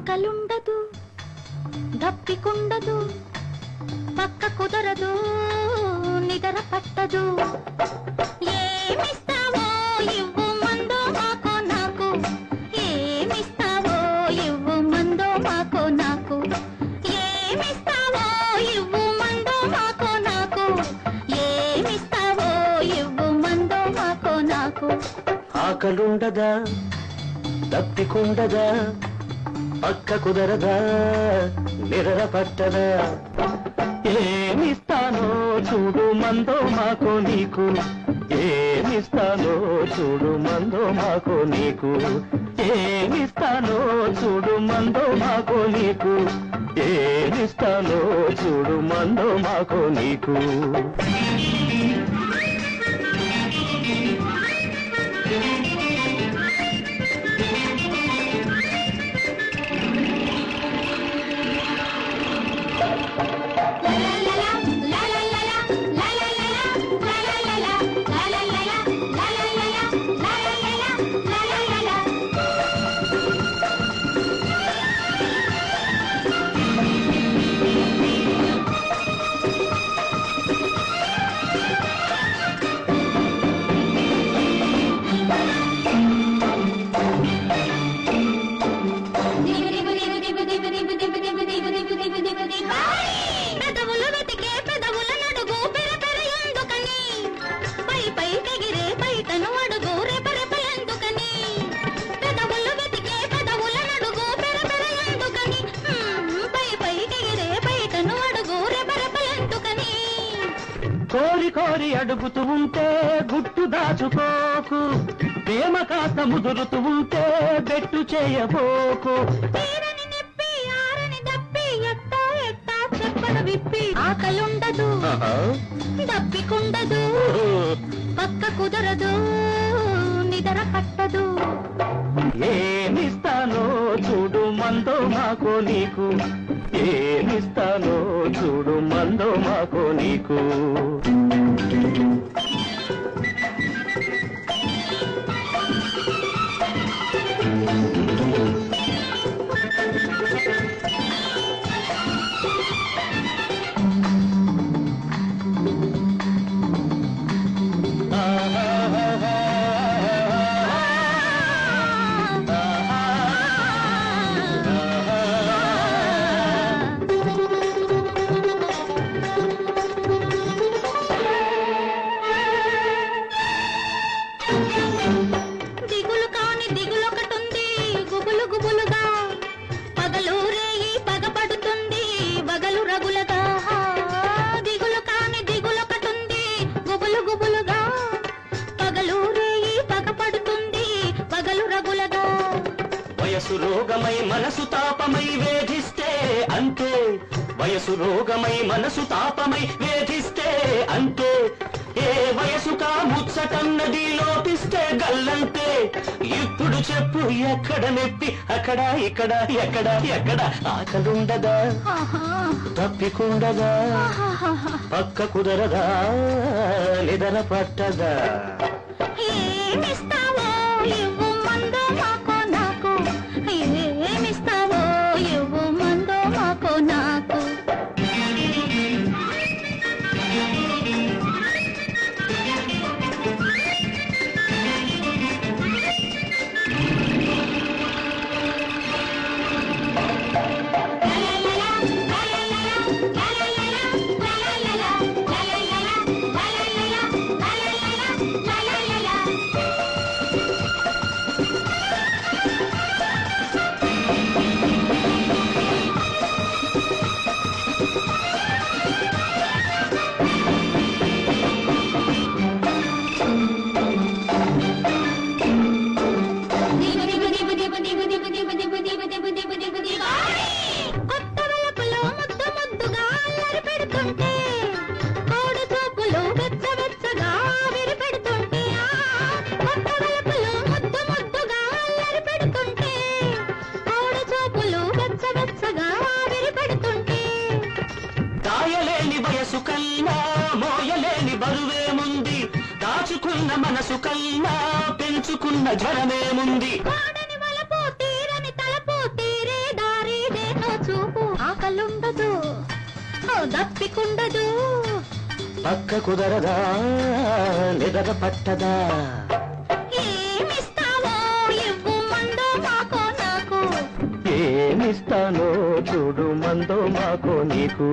ఆకలుండదు దప్పికుండదు పక్క కుదరదు నిదర పట్టదు ఏమిస్తావో ఇవ్వు మందో మాకో నాకు. ఏమిస్తావో ఇవ్వు మందో మాకో నాకు. ఏమిస్తావో ఇవ్వు మందో మాకో నాకు. ఏమిస్తావో ఇవ్వు మందో మాకో నాకు. ఆకలుండదా దప్పికుండదా పక్క కుదరదా నిరర పట్టదా. ఏమిస్తానో చూడు మందో మాకు నీకు. ఏమిస్తానో చూడు మందో మాకు నీకు. ఏమిస్తానో చూడు మందో మాకో నీకు. ఏమిస్తానో చూడు మందో మాకో నీకు. కోరి అడుగుతూ ఉంటే గుట్టు దాచుకోకు. ప్రేమ కాస్త ముదురుతూ ఉంటే బెట్టు చేయబోకు. విప్పి. ఆకలుండదు దప్పికుండదు పక్క కుదరదు నిద్ర పట్టదు. ఏమిస్తానో చూడు. మందో మాకో నీకు. ఏమిస్తానో చూడు మందో మాకో నీకు. వయసు రోగమై మనసు తాపమై వేధిస్తే అంతే. ఏ వయసుకా ముచ్చటన్నది లోపిస్తే గల్లంతే. ఇప్పుడు చెప్పు ఎక్కడ నెప్పి అక్కడ ఇక్కడ ఎక్కడ ఎక్కడ ఆకలుండదా? తప్పికుండదా. పక్క కుదరదా నిదర పట్టదా? వయసు కన్నా మోయలేని బరువేముంది? దాచుకున్న మనసు కన్నా పెంచుకున్న జ్వరమేముంది? ఆకలుండదు దప్పికుండదు. పక్క కుదరదా నిదర పట్టదా ఏమిస్తానో చూడు మందో మాకో నీకు.